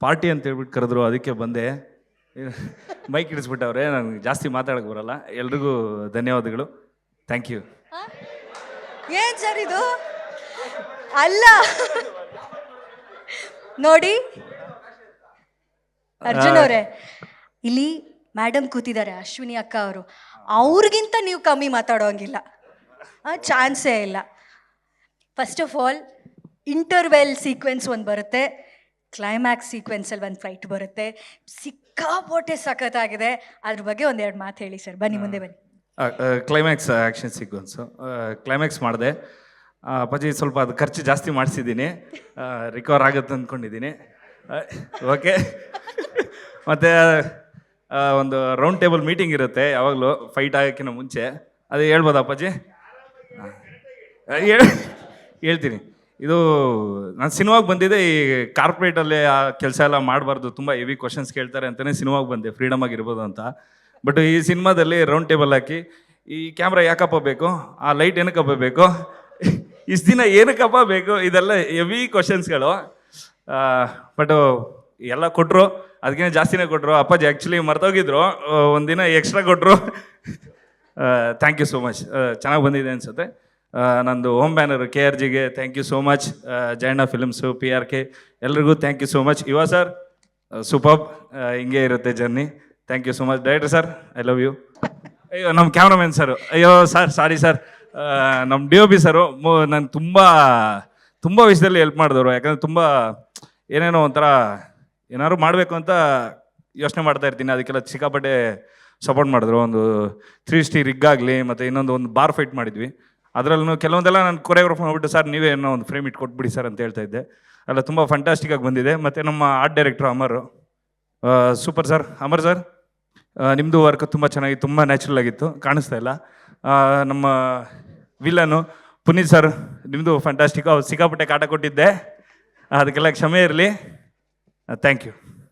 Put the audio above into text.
Party ಅಂತ ಹೇಳ್ಬಿಟ್ಟು ಕರೆದ್ರು ಅದಕ್ಕೆ ಬಂದೆ. ಮೈಕ್ ಇಡಿಸ್ಬಿಟ್ಟವ್ರೆ ನನಗೆ ಜಾಸ್ತಿ ಮಾತಾಡಕ್ಕೆ ಬರಲ್ಲ. ಎಲ್ರಿಗೂ ಧನ್ಯವಾದಗಳು. ಥ್ಯಾಂಕ್ ಯು ಏನ್ ಸರ್ ಇದು? ಅಲ್ಲ. ನೋಡಿ. ಅರ್ಜುನ್ ಅವರೇ ಇಲ್ಲಿ ಮೇಡಮ್ ಕೂತಿದ್ದಾರೆ ಅಶ್ವಿನಿ ಅಕ್ಕ ಅವರು. ಅವ್ರಿಗಿಂತ ನೀವು ಕಮ್ಮಿ ಮಾತಾಡೋಂಗಿಲ್ಲ. ಚಾನ್ಸೇ ಇಲ್ಲ. First of all interval sequence ಒಂದು ಬರುತ್ತೆ. ಕ್ಲೈಮ್ಯಾಕ್ಸ್ ಸೀಕ್ವೆನ್ಸಲ್ಲಿ ಒಂದು ಫೈಟ್ ಬರುತ್ತೆ. ಸಿಕ್ಕಾಪಟ್ಟೆ ಸಖತ್ತಾಗಿದೆ. ಅದ್ರ ಬಗ್ಗೆ ಒಂದೆರಡು ಮಾತು ಹೇಳಿ ಸರ್. ಬನ್ನಿ, ಮುಂದೆ ಬನ್ನಿ. ಕ್ಲೈಮ್ಯಾಕ್ಸ್ ಆ್ಯಕ್ಷನ್ ಸೀಕ್ವೆನ್ಸು ಕ್ಲೈಮ್ಯಾಕ್ಸ್ ಮಾಡಿದೆ. ಅಪ್ಪಾಜಿ ಸ್ವಲ್ಪ ಅದು ಖರ್ಚು ಜಾಸ್ತಿ ಮಾಡಿಸಿದ್ದೀನಿ. ರಿಕವರ್ ಆಗುತ್ತೆ ಅಂದ್ಕೊಂಡಿದ್ದೀನಿ ಓಕೆ ಮತ್ತು ಒಂದು ರೌಂಡ್ ಟೇಬಲ್ ಮೀಟಿಂಗ್ ಇರುತ್ತೆ. ಯಾವಾಗಲೂ ಫೈಟ್ ಆಗೋಕ್ಕಿಂತ ಮುಂಚೆ. ಅದು ಹೇಳ್ಬೋದಾ ಅಪ್ಪಾಜಿ? ಹೇಳ್ತೀನಿ. ಇದು ನಾನು ಸಿನಿಮಾಗೆ ಬಂದಿದ್ದೆ ಈ ಕಾರ್ಪೊರೇಟಲ್ಲಿ ಆ ಕೆಲಸ ಎಲ್ಲ ಮಾಡಬಾರ್ದು, ತುಂಬ ಹೆವಿ ಕ್ವಶನ್ಸ್ ಕೇಳ್ತಾರೆ ಅಂತಲೇ ಸಿನಿಮಾಗೆ ಬಂದೆ ಫ್ರೀಡಮ್ ಆಗಿರ್ಬೋದು ಅಂತ. ಬಟ್ ಈ ಸಿನಿಮಾದಲ್ಲಿ ರೌಂಡ್ ಟೇಬಲ್ ಹಾಕಿ, ಈ ಕ್ಯಾಮ್ರಾ ಯಾಕಪ್ಪ ಬೇಕು? ಆ ಲೈಟ್ ಏನಕ್ಕಪ್ಪ ಬೇಕು? ಇಷ್ಟು ದಿನ ಏನಕ್ಕಪ್ಪ ಬೇಕು? ಇದೆಲ್ಲ ಹೆವಿ ಕ್ವಶನ್ಸ್ಗಳು ಬಟ್ ಎಲ್ಲ ಕೊಟ್ಟರು ಅದಕ್ಕಿಂತ ಜಾಸ್ತಿನೇ ಕೊಟ್ಟರು ಅಪ್ಪಾಜಿ ಆ್ಯಕ್ಚುಲಿ ಮರ್ತೋಗಿದ್ರು, ಒಂದಿನ ಎಕ್ಸ್ಟ್ರಾ ಕೊಟ್ಟರು ಥ್ಯಾಂಕ್ ಯು ಸೋ ಮಚ್ ಚೆನ್ನಾಗಿ ಬಂದಿದೆ ಅನಿಸುತ್ತೆ. ನಂದು ಹೋಮ್ ಬ್ಯಾನರ್ ಕೆ ಆರ್ ಜಿಗೆ thank you so much Jayanna films P R K ಎಲ್ರಿಗೂ thank you so much Yuva sir super ಹಿಂಗೆ ಇರುತ್ತೆ journey thank you so much director sir I love you ಅಯ್ಯೋ ನಮ್ಮ ಕ್ಯಾಮ್ರಾಮನ್ ಸರ್ ಅಯ್ಯೋ sir sorry sir ನಮ್ಮ D O B sir ನಾನು ತುಂಬ ತುಂಬ ವಿಷಯದಲ್ಲಿ ಹೆಲ್ಪ್ ಮಾಡಿದವರು. ಯಾಕಂದರೆ ತುಂಬ ಏನೇನೋ ಒಂಥರ ಏನಾದ್ರು ಮಾಡಬೇಕು ಅಂತ ಯೋಚನೆ ಮಾಡ್ತಾ ಇರ್ತೀನಿ. ಅದಕ್ಕೆಲ್ಲ ಸಿಕ್ಕಾಪಟ್ಟೆ ಸಪೋರ್ಟ್ ಮಾಡಿದ್ರು. ಒಂದು ತ್ರೀ ಸ್ಟಿ ರಿಗ್ ಆಗಲಿ, ಮತ್ತು ಇನ್ನೊಂದು ಒಂದು ಬಾರ್ ಫೈಟ್ ಮಾಡಿದ್ವಿ. ಅದರಲ್ಲೂ ಕೆಲವೊಂದೆಲ್ಲ ನಾನು ಕೊರಿಯೋಗ್ರಾಫ್ ಮಾಡಿಬಿಟ್ಟು, ಸರ್, ನೀವೇ ಏನೋ ಒಂದು ಫ್ರೇಮ್ ಇಟ್ಕೊಟ್ಬಿಡಿ ಸರ್ ಅಂತ ಹೇಳ್ತಾ ಇದ್ದೆ. ಅಲ್ಲ, ತುಂಬ ಫಂಟಾಸ್ಟಿಕ್ ಆಗಿ ಬಂದಿದೆ. ಮತ್ತು ನಮ್ಮ art director Amar super sir Amar sir ನಿಮ್ಮದು ವರ್ಕ್ ತುಂಬ ಚೆನ್ನಾಗಿ, ತುಂಬ ನ್ಯಾಚುರಲ್ ಆಗಿತ್ತು. ಕಾಣಿಸ್ತಾ ಇಲ್ಲ. ನಮ್ಮ ವಿಲನು ಪುನೀತ್ ಸರ್ ನಿಮ್ಮದು ಫ್ಯಾಂಟಾಸ್ಟಿಕ್ ಅವ್ರು ಸಿಕ್ಕಾಪಟ್ಟೆ ಕಾಟ ಕೊಟ್ಟಿದ್ದೆ. ಅದಕ್ಕೆಲ್ಲ ಕ್ಷಮೆ ಇರಲಿ. Thank you